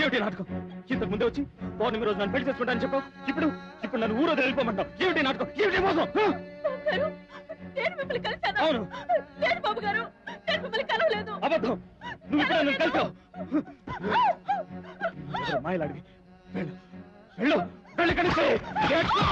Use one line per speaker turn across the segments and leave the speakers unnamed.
ఏమిటి నాటకం? ఇంతకు ముందే వచ్చి పౌర్ణమి రోజు నన్ను పెళ్ళి చేసుకుంటానని చెప్పు ఇప్పుడు ఇప్పుడు నన్ను ఊరో వెళ్ళిపోమంటావు. ఏమిటి నాటకం? ఏమిటి మోసం? అవును.
బాబు గారు కలవలేదు.
అబద్ధం. నువ్వు ఇప్పుడు నన్ను కలిసావు మాయలాడివి వెళ్ళు. వెళ్ళు. వెళ్ళి కలిసి
ఎందుకమ్మా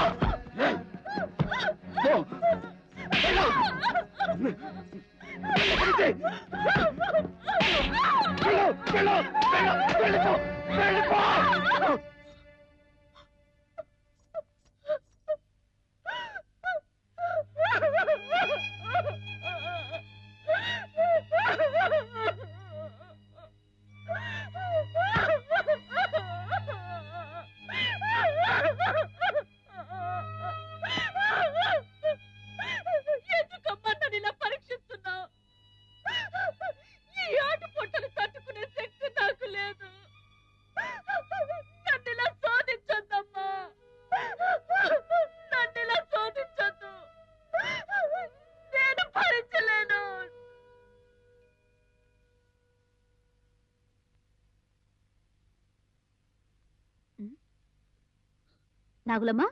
నాగులమ్మా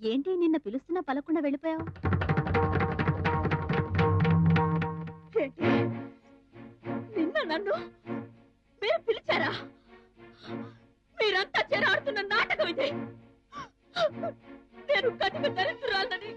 ఏంటి నిన్న పిలుస్తున్నా పలకుండా వెళ్ళిపోయావు?
నిన్న నన్ను మీరు పిలిచారా? మీరంతా చేరాడుతున్న నాటకం ఇది. నేను కటిక దరిద్రాలని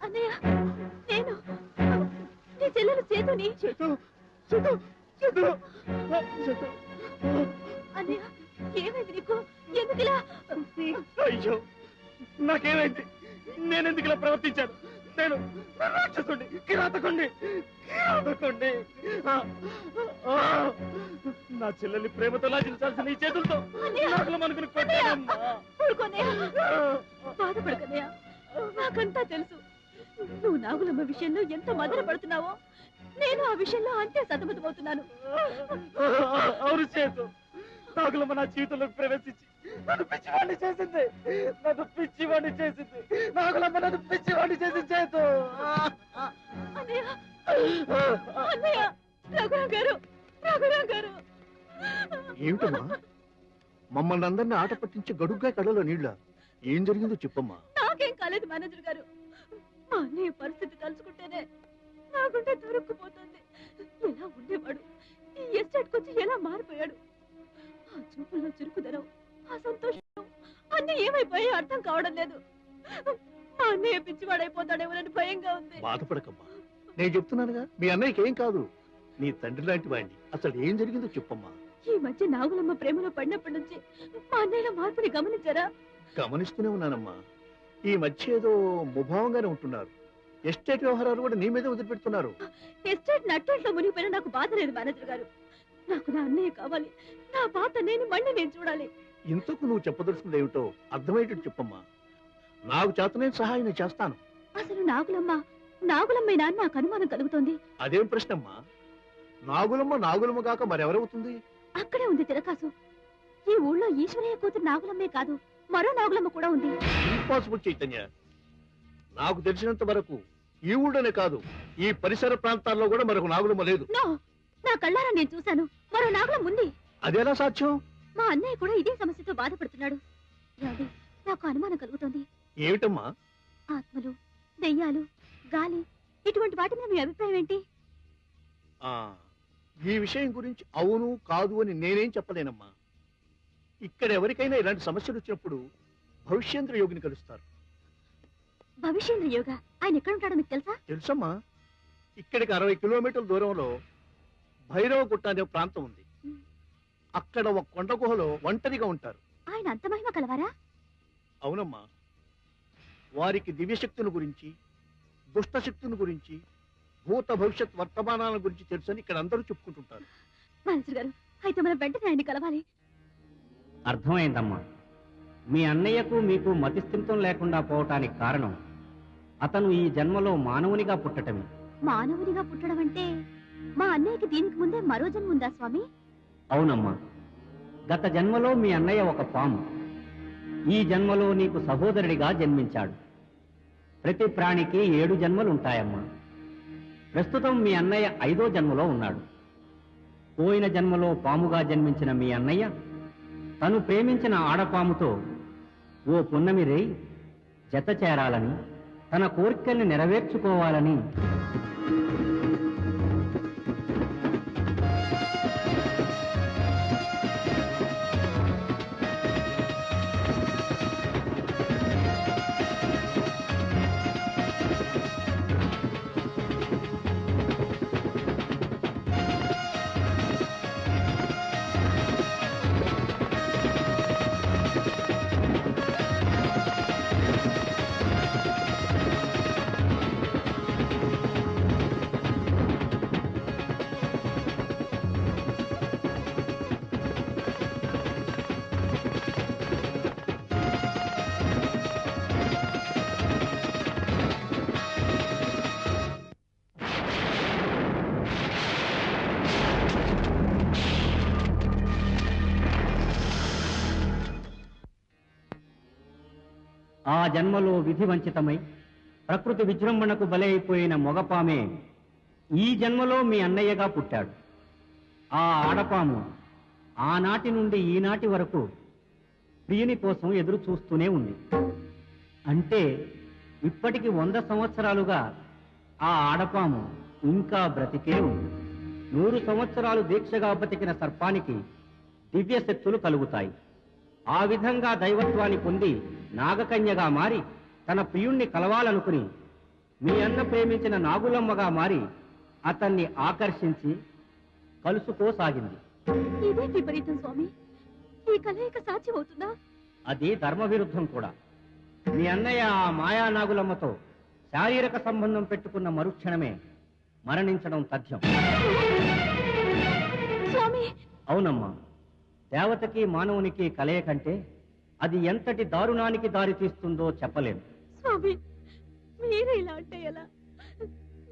అన్నయ్య! నేను నీ చెల్లెలు చేతుని
నా చెల్లెల్ని ప్రేమతో లాజించాల్సిన ఈ చేతులతో మనకుని
బాధపడకన్నయ్య నాకంతా తెలుసు నువ్వు నాగులమ్మ విషయంలో ఎంత మదన పడుతున్నావో నేను ఆ విషయంలో అంతే సతమతమవుతున్నాను
అవును చేతు నాకులమ్మ నా జీవితంలోకి ప్రవేశించి నన్ను పిచ్చివాడిని చేసింది. నన్ను పిచ్చివాడిని చేసింది. నాకులమ్మ నన్ను పిచ్చివాడిని చేసింది. చేతు.
అన్నయ్య. అన్నయ్య. రఘురాం గారు రఘురాం గారు
ఏమిటమ్మా? మమ్మల్ని అందరినీ ఆట పట్టించి గడుగ్గా కళ్ళలో నీళ్ళ. ఏం జరిగిందో చెప్పమ్మా.
నాకేం కాలేదు మేనేజర్ గారు. మా అన్నయ్య పరిస్థితి భయంగా ఉంది.
బాధపడకమ్మా. నేను చెప్తున్నానుగా మీ అన్నయ్యకి ఏం కాదు. నీ తండ్రి లాంటి వాడిని. అసలు ఏం జరిగిందో చెప్పమ్మా.
ఈ మధ్య నాగులమ్మ ప్రేమలో పడినప్పటి నుంచి మా అన్నయ్యలో మార్పుని గమనించారా?
గమనిస్తూనే ఉన్నానమ్మా. ఈ మధ్య ఏదో ముభావంగానే ఉంటున్నారు. ఎస్టేట్ వ్యవహారాలు కూడా నీ మీదే వదిలిపెడుతున్నారు.
ఎస్టేట్ నట్టేట్లో మునిగిపోయినా నాకు బాధ లేదు మేనేజర్ గారు. నాకు నా అన్నయ్య కావాలి. నా బాధ నేను మళ్ళీ నేను చూడాలి.
ఇంతకు నువ్వు చెప్పదలుచుకుంది ఏమిటో అర్థమయ్యేటట్టు చెప్పమ్మా. నాకు చేతనే సహాయం నేను చేస్తాను.
అసలు నాగులమ్మ
నాగులమ్మేనా నాకు అనుమానం కలుగుతోంది.
అదేం ప్రశ్నమ్మా? నాగులమ్మ నాగులమ్మ కాక మరెవరవుతుంది?
అక్కడే ఉంది తిరకాసు. ఈ ఊళ్ళో ఈశ్వరయ్య కూతురు నాగులమ్మే కాదు మరో నాగులమ్మ కూడా ఉంది.
ఇంపాసిబుల్ చైతన్య. నాకు తెలిసినంత వరకు ఈ ఊళ్ళోనే కాదు ఈ పరిసర ప్రాంతాల్లో కూడా మరొక నాగులమ్మ లేదు.
నో నా కళ్ళారా నేను చూశాను. మరో నాగులమ్మ ఉంది.
అదెలా సాధ్యం?
మా అన్నయ్య కూడా ఇదే సమస్యతో బాధపడుతున్నాడు. ఏమండి నాకు అనుమానం కలుగుతోంది.
ఏమిటమ్మా?
ఆత్మలు దెయ్యాలు గాలి ఇటువంటి వాటి మీద మీ అభిప్రాయం ఏంటి?
ఆ ఈ విషయం గురించి అవును కాదు అని నేనేం చెప్పలేనమ్మా. ఇక్కడ ఎవరికైనా ఇలాంటి సమస్యలు వచ్చినప్పుడు భవిష్యేంద్ర యోగిని కలుస్తారు.
భవిష్యేంద్ర యోగా? ఆయన ఎక్కడ ఉంటాడో మీకు తెలుసా?
తెలుసమ్మా. ఇక్కడికి అరవై కిలోమీటర్ల దూరంలో భైరవ గుట్ట అనే ప్రాంతం ఉంది. అక్కడ ఒక కొండ గుహలో ఒంటరిగా ఉంటారు.
ఆయన అంత మహిమ కలవారా?
అవునమ్మా. వారికి దివ్యశక్తుల గురించి దుష్టశక్తుల గురించి భూత భవిష్యత్ వర్తమానాల గురించి తెలుసని ఇక్కడ అందరూ చెప్పుకుంటుంటారు.
గారు అయితే మనం వెంటనే ఆయన్ని కలవాలి.
అర్థమైందమ్మా. మీ అన్నయ్యకు మీకు మతిస్థిమితం లేకుండా పోవటానికి కారణం అతను ఈ జన్మలో మానవునిగా పుట్టటమే.
మానవునిగా పుట్టడం అంటే మా అన్నయ్యకి దీనికి ముందే మరో జన్మ ఉందా స్వామి?
అవునమ్మా. గత జన్మలో మీ అన్నయ్య ఒక పాము. ఈ జన్మలో నీకు సహోదరుడిగా జన్మించాడు. ప్రతి ప్రాణికి ఏడు జన్మలు ఉంటాయమ్మా ప్రస్తుతం మీ అన్నయ్య ఐదో జన్మలో ఉన్నాడు. పోయిన జన్మలో పాముగా జన్మించిన మీ అన్నయ్య తను ప్రేమించిన ఆడపాముతో ఓ పున్నమి రేయ్ జత చేరాలని తన కోరికల్ని నెరవేర్చుకోవాలని ఆ జన్మలో విధి వంచితమై ప్రకృతి విజృంభణకు బలైపోయిన మొగపామే ఈ జన్మలో మీ అన్నయ్యగా పుట్టాడు. ఆ ఆడపాము ఆనాటి నుండి ఈనాటి వరకు ప్రియుని కోసం ఎదురు చూస్తూనే ఉంది. అంటే ఇప్పటికి వంద సంవత్సరాలుగా ఆ ఆడపాము ఇంకా బ్రతికే ఉంది. నూరు సంవత్సరాలు దీక్షగా బతికిన సర్పానికి దివ్య శక్తులు కలుగుతాయి. ఆ విధంగా దైవత్వాన్ని పొంది నాగకన్యగా మారి తన ప్రియుణ్ణి కలవాలనుకుని మీ అన్న ప్రేమించిన నాగులమ్మగా మారి అతన్ని ఆకర్షించి కలుసుకోసాగింది.
ఇదే విపరీతం స్వామి. ఈ కలయిక సాధ్యమవుతుందా?
అది ధర్మ విరుద్ధం కూడా. మీ అన్నయ్య ఆ మాయా నాగులమ్మతో శారీరక సంబంధం పెట్టుకున్న మరుక్షణమే మరణించడం తథ్యం.
స్వామి!
అవునమ్మా. దేవతకి మానవునికి కలయకంటే అది ఎంతటి దారుణానికి దారి తీస్తుందో చెప్పలేను.
స్వామి మీరే ఇలా అంటే ఎలా?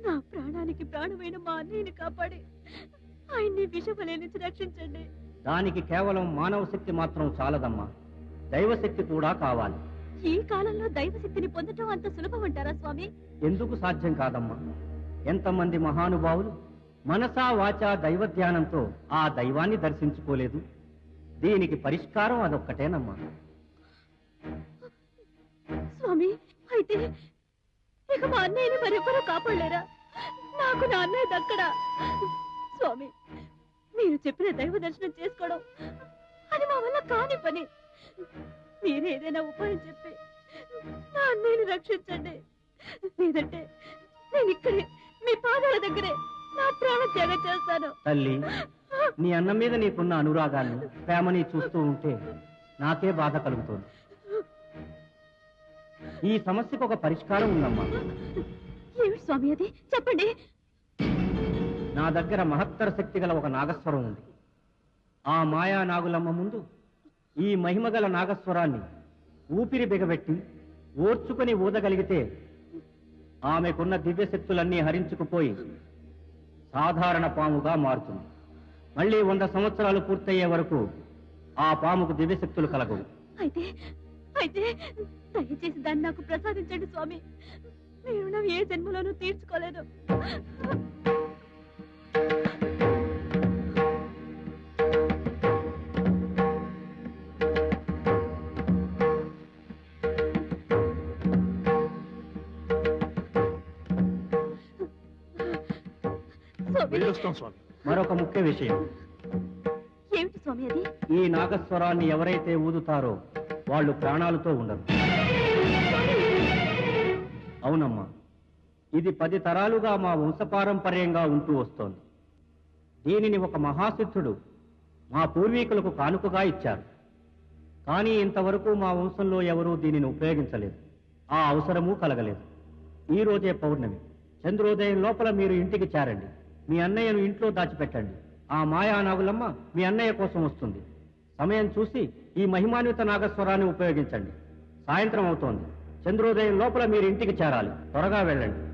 నా ప్రాణానికి ప్రాణమైన మా అన్నయ్యని కాపాడి ఆయన్ని విషఫలే నుంచి రక్షించండి.
దానికి కేవలం మానవ శక్తి మాత్రం చాలదమ్మా. దైవశక్తి కూడా కావాలి.
ఈ కాలంలో దైవశక్తిని పొందటం అంత సులభం అంటారా స్వామి?
ఎందుకు సాధ్యం కాదమ్మా? ఎంతమంది మహానుభావులు మనసా వాచా దైవ ధ్యానంతో ఆ దైవాన్ని దర్శించుకోలేదు. దీనికి పరిష్కారం అదొక్కటేనమ్మా.
స్వామి అయితే ఇక మా అన్నయ్యని మరెవ్వరూ కాపాడలేరా? నాకు నా అన్నయ్య దక్కడా? స్వామి మీరు చెప్పిన దైవ దర్శనం చేసుకోవడం అది మా వల్ల కాని పని. మీరేదైనా ఉపాయం చెప్పి నా అన్నయ్యని రక్షించండి. లేదంటే నేను ఇక్కడే మీ పాదాల దగ్గరే నా ప్రాణ త్యాగం చేస్తాను.
తల్లి నీ అన్న మీద నీకున్న అనురాగాన్ని ప్రేమని చూస్తూ ఉంటే నాకే బాధ కలుగుతోంది. ఈ సమస్యకు ఒక పరిష్కారం ఉందమ్మా.
ఏమిటి స్వామి అది? చెప్పండి.
నా దగ్గర మహత్తర శక్తి గల ఒక నాగస్వరం ఉంది. ఆ మాయా నాగులమ్మ ముందు ఈ మహిమగల నాగస్వరాన్ని ఊపిరి బిగబెట్టి ఓర్చుకొని ఊదగలిగితే ఆమెకున్న దివ్యశక్తులన్నీ హరించుకుపోయి సాధారణ పాముగా మారుతుంది. మళ్ళీ వంద సంవత్సరాలు పూర్తయ్యే వరకు ఆ పాముకు దివ్యశక్తులు కలగవు.
అయితే అయితే దయచేసి దాన్ని నాకు ప్రసాదించండి స్వామి. మీ రుణం ఏ జన్మలోనూ తీర్చుకోలేదు. స్వామి.
వెళ్ళొస్తాం స్వామి.
మరొక ముఖ్య విషయం.
ఏమిటి స్వామి అది?
ఈ నాగస్వరాన్ని ఎవరైతే ఊదుతారో వాళ్ళు ప్రాణాలతో ఉండరు. అవునమ్మా ఇది పది తరాలుగా మా వంశపారంపర్యంగా ఉంటూ వస్తోంది. దీనిని ఒక మహాసిద్ధుడు మా పూర్వీకులకు కానుకగా ఇచ్చారు. కానీ ఇంతవరకు మా వంశంలో ఎవరూ దీనిని ఉపయోగించలేదు. ఆ అవసరమూ కలగలేదు. ఈ రోజే పౌర్ణమి. చంద్రోదయం లోపల మీరు ఇంటికి చేరండి. మీ అన్నయ్యను ఇంట్లో దాచిపెట్టండి. ఆ మాయా నాగులమ్మ మీ అన్నయ్య కోసం వస్తుంది. సమయం చూసి ఈ మహిమాన్విత నాగస్వరాన్ని ఉపయోగించండి. సాయంత్రం అవుతోంది. చంద్రోదయం లోపల మీరు ఇంటికి చేరాలి. త్వరగా వెళ్ళండి.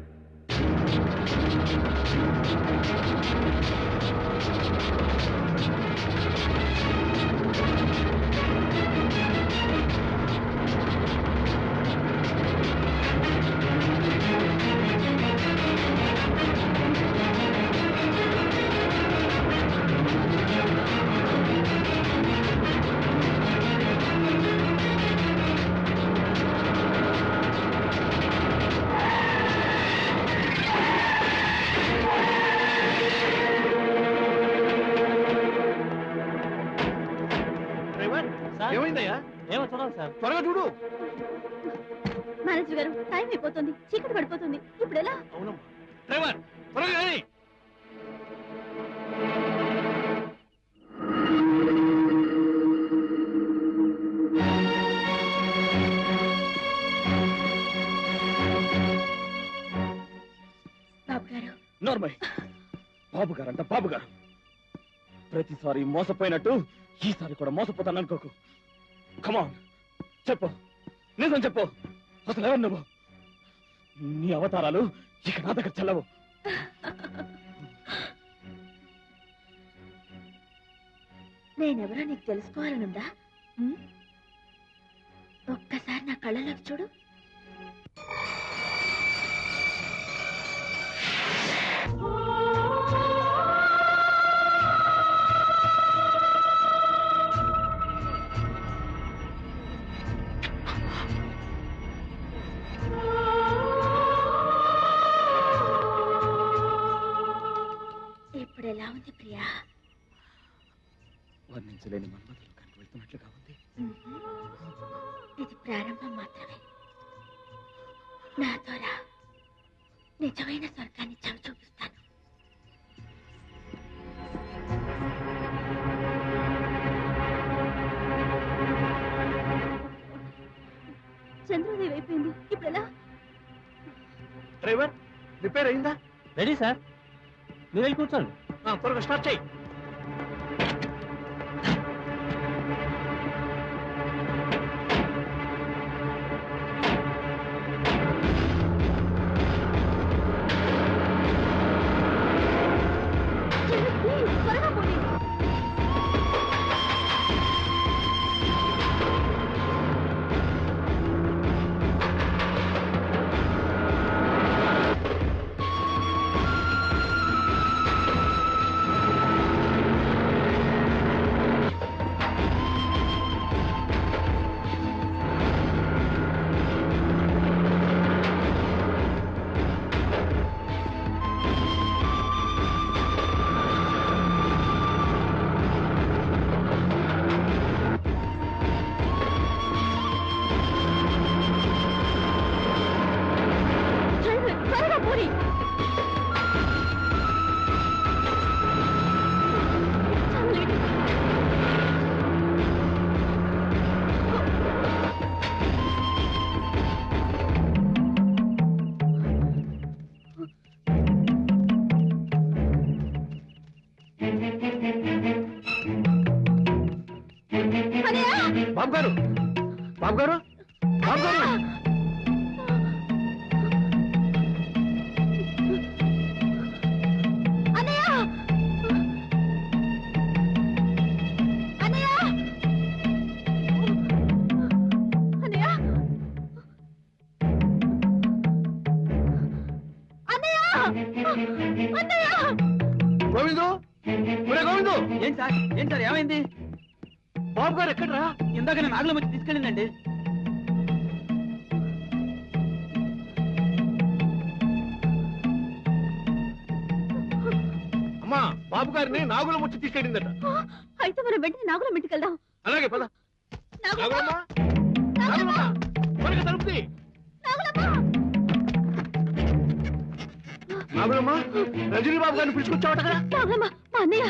బాబు
గారంట బాబు గారు ప్రతిసారి మోసపోయినట్టు ఈసారి కూడా మోసపోతాను అనుకోకు. కమాన్ చెప్పు. నిజం చెప్పు. అసలు ఎవరు నువ్వు? నీ అవతారాలు ఇక నా దగ్గర చెల్లవు.
నేనెవరో నీకు తెలుసుకోవాలనుందా? ఒక్కసారి నా కళ్ళలోకి చూడు. అయిపోయింది ఇప్పుడు ఎలా
డ్రైవర్ రిపేర్ అయిందా?
Ready sir. మీరు వెళ్ళి కూర్చోండి.
ఆ, త్వరగా స్టార్ట్ చేయి. బాబు గారు బాబు గారు బాబు గారు
నాగులం
వచ్చి తీసుకెళ్ళిందట.
అయితే మనం వెంటనే నాగుల ఇంటికి వెళ్దాం
అలాగే పద.
నాగులమ్మ!
నాగులమ్మ! నాగులమ్మ! త్వరగా తలుపుతి నాగులమ్మ! రజనీ బాబు గారిని పిలుచుకొచ్చావట కదా?
నాగులమ్మ, మా అన్నయ్య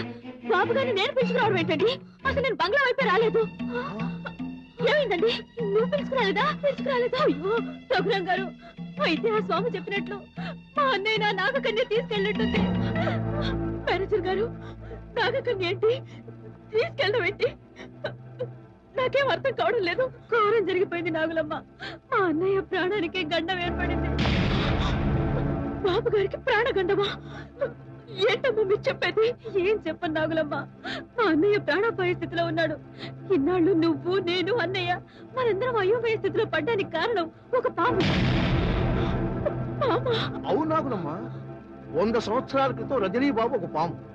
బాబు గారిని నేను పిలుచుకురావడం ఏంటండి? అసలు నేను బంగ్లా వైపే రాలేదు. ఏమైందండి? నువ్వు పిలుచుకురాలేదా? పిలుచుకురాలేదా? అయ్యో రఘురాం గారు అయితే ఆ స్వామి చెప్పినట్లు మా అన్నయ్య నాగకన్య తీసుకెళ్ళినట్టుంది. మేనేజర్ గారు నాగకన్య ఏంటి? తీసుకెళ్ళడం ఏంటి? నాకేం అర్థం కావడం లేదు. ఘోరం జరిగిపోయింది నాగులమ్మ. మా అన్నయ్య ప్రాణానికి గండం ఏర్పడింది. బాబు గారికి ప్రాణగండమా? ఏంటమ్మా మీరు చెప్పేది? ఏం చెప్పను నాగులమ్మ. మా అన్నయ్య ప్రాణాపాయ స్థితిలో ఉన్నాడు. ఇన్నాళ్ళు నువ్వు నేను అన్నయ్య మనందరం అయోమయ స్థితిలో పడ్డానికి కారణం ఒక పాము. పామా?
అవును వంద సంవత్సరాల క్రితం రజనీ బాబు ఒక పాము.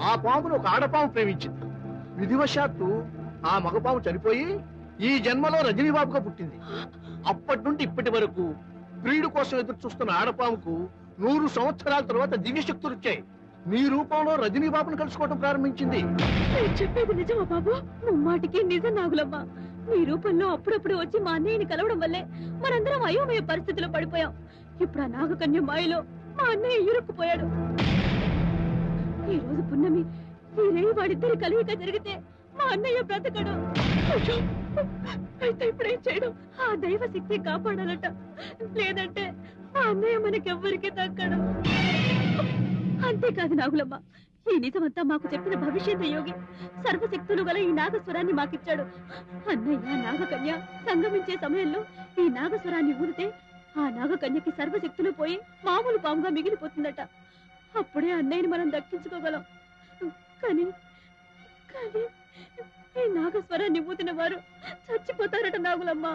ఆ పామును ఒక ఆడపాము ప్రేమించింది. విధివశాత్తు ఆ మగపాము చనిపోయి ఈ జన్మలో రజనీ బాబుగా పుట్టింది. అప్పటి నుండి ఇప్పటి వరకు ప్రియుడు కోసం ఎదురు చూస్తున్న ఆడపాముకు నూరు సంవత్సరాల తర్వాత దివ్యశక్తులు వచ్చాయి. నీ రూపంలో రజనీ బాబును కలుసుకోవడం ప్రారంభించింది.
నేను చెప్పేది నిజమా బాబు? ముమ్మాటికి నిజం నాగులమ్మ. నీ రూపంలో అప్పుడప్పుడు వచ్చి మా అన్నయ్యని కలవడం వల్లే మనందరం అయోమయ పరిస్థితిలో పడిపోయాం. ఇప్పుడు ఆ నాగకన్య మాయలో మా అన్నయ్య ఇరుక్కుపోయాడు. ఈ రోజు పున్నమి ఈ రేయి వాడిద్దరి కలయిక జరిగితే మా అన్నయ్య బ్రతకడు. అయితే ఇప్పుడేం చేయడం? ఆ దైవ శక్తి కాపాడాలట. లేదంటే ఆ అన్నయ్య మనకెవ్వరికి దక్కడు. అంతేకాదు నాగులమ్మ ఈ నిజమంతా మాకు చెప్పిన భవిష్యత్ యోగి సర్వశక్తులు గల ఈ నాగస్వరాన్ని మాకిచ్చాడు. అన్నయ్య నాగకన్య సంగమించే సమయంలో ఈ నాగస్వరాన్ని ఊదితే ఆ నాగకన్యకి సర్వశక్తులు పోయి మామూలు పాముగా మిగిలిపోతుందట. అప్పుడే అన్నయ్యని మనం దక్కించుకోగలం. కానీ కానీ ఈ నాగస్వరాన్ని ఊదిన వారు చచ్చిపోతారట నాగులమ్మ.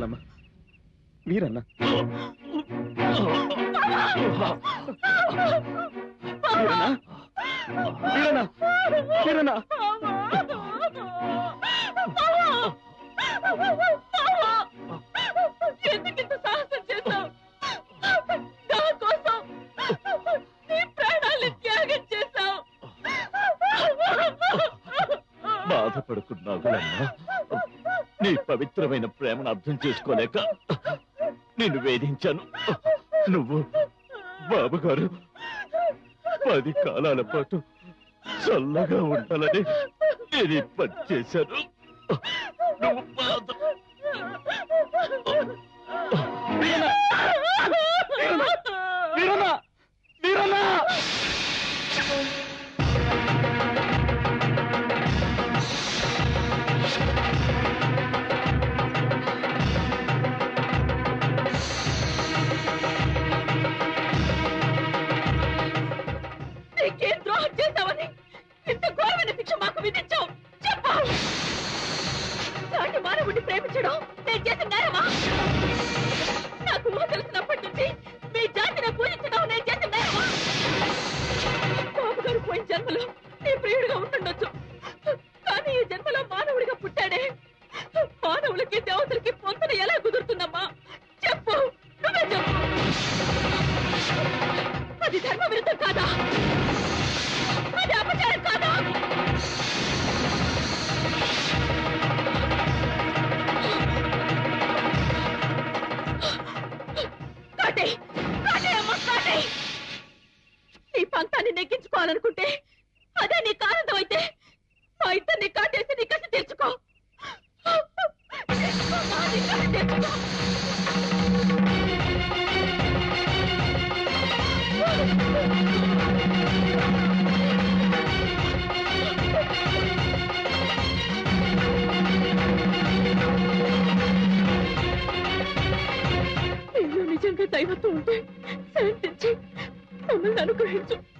నాగులమ్మ మీరన్నా. మీరన్నా. మీరన్నా. మీరన్నా.
ఎందుకింత సాహసం చేశావు? నా కోసం నీ ప్రాణాలను త్యాగం చేశావు.
బాధపడుకు నాగులమ్మ నీ పవిత్రమైన ప్రేమను అర్థం చేసుకోలేక నిన్ను వేధించాను. నువ్వు బాబుగారు పది కాలాల పాటు చల్లగా ఉండాలని నేను ఈ పని చేశాను. నువ్వు బాధ
ప్రేమించడం? నేను చేసిన నేరమా దైవత్వం ఉంటే శాంతించి మమ్మల్ని అనుగ్రహించు.